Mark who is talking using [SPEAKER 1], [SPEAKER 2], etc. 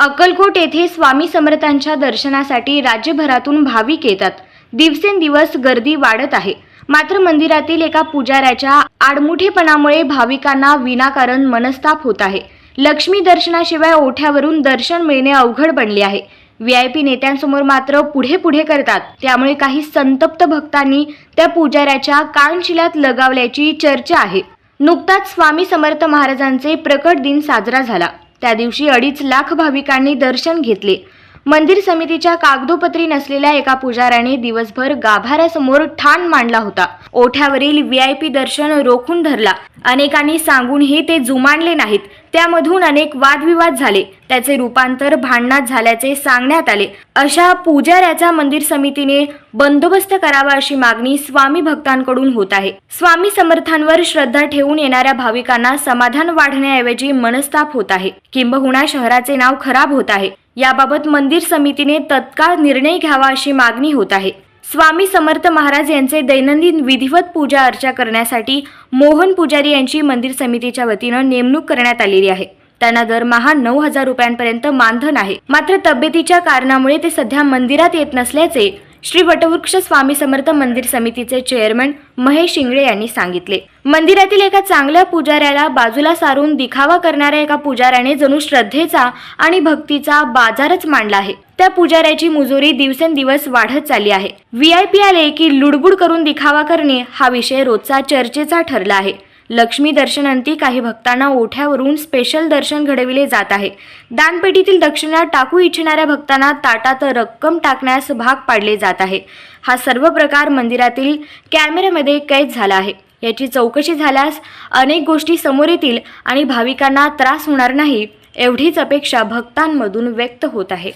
[SPEAKER 1] अक्कलकोट येथे स्वामी समर्थांच्या दर्शनासाठी राज्यभरातून भाविक येतात. दिवसेंदिवस गर्दी वाढत आहे. मात्र मंदिरातील एका पुजाऱ्याच्या आडमुठेपणामुळे भाविकांना विनाकारण मनस्ताप होत आहे. लक्ष्मी दर्शनाशिवाय ओठ्यावरून दर्शन मिळणे अवघड बनले आहे. व्ही आय पी नेत्यांसमोर मात्र पुढे पुढे करतात. त्यामुळे काही संतप्त भक्तांनी त्या पुजाऱ्याच्या कानशिलात लगावल्याची चर्चा आहे. नुकताच स्वामी समर्थ महाराजांचे प्रकट दिन साजरा झाला. त्या दिवशी अडीच लाख भाविकांनी दर्शन घेतले. मंदिर समितीच्या कागदोपत्री नसलेल्या एका पुजाऱ्याने दिवसभर गाभाऱ्यासमोर ठाण मांडला होता. ओठ्यावरील व्ही आय पी दर्शन रोखून धरला. अनेकांनी सांगूनही ते जुमानले नाहीत. त्यामधून अनेक वादविवाद झाले. त्याचे रूपांतर भांडणात झाल्याचे सांगण्यात आले. अशा पुजाऱ्याचा मंदिर समितीने बंदोबस्त करावा अशी मागणी स्वामी भक्तांकडून होत आहे. स्वामी समर्थांवर श्रद्धा ठेवून येणाऱ्या भाविकांना समाधान वाढण्याऐवजी मनस्ताप होत आहे. किंबहुना शहराचे नाव खराब होत आहे. याबाबत मंदिर समितीने तत्काळ निर्णय घ्यावा अशी मागणी होत आहे. स्वामी समर्थ महाराज यांचे दैनंदिन विधिवत पूजा अर्चा करण्यासाठी मोहन पुजारी यांची मंदिर समितीच्या वतीनं नेमणूक करण्यात आलेली आहे. त्यांना दरमहा नऊ हजार रुपयांपर्यंत मानधन आहे. मात्र तब्येतीच्या कारणामुळे ते सध्या मंदिरात येत नसल्याचे श्री वटवृक्ष स्वामी समर्थ मंदिर समितीचे चेअरमन महेश शिंगळे यांनी सांगितले. मंदिरातील एका चांगल्या पुजाऱ्याला बाजूला सारून दिखावा करणाऱ्या एका पुजाऱ्याने जणू श्रद्धेचा आणि भक्तीचा बाजारच मांडला आहे. त्या पुजाऱ्याची मुजोरी दिवसेंदिवस वाढत चालली आहे. व्ही आय पी आले की लुडबुड करून दिखावा करणे हा विषय रोजचा चर्चेचा ठरला आहे. लक्ष्मी दर्शनांती काही भक्तांना ओठ्यावरून स्पेशल दर्शन घडविले जात आहे. दानपेटीतील दक्षिणा टाकू इच्छिणाऱ्या भक्तांना ताटात रक्कम टाकण्यास भाग पाडले जात आहे. हा सर्व प्रकार मंदिरातील कॅमेऱ्यामध्ये कैद झाला आहे. याची चौकशी झाल्यास अनेक गोष्टी समोर येतील आणि भाविकांना त्रास होणार नाही एवढीच अपेक्षा भक्तांमधून व्यक्त होत आहे.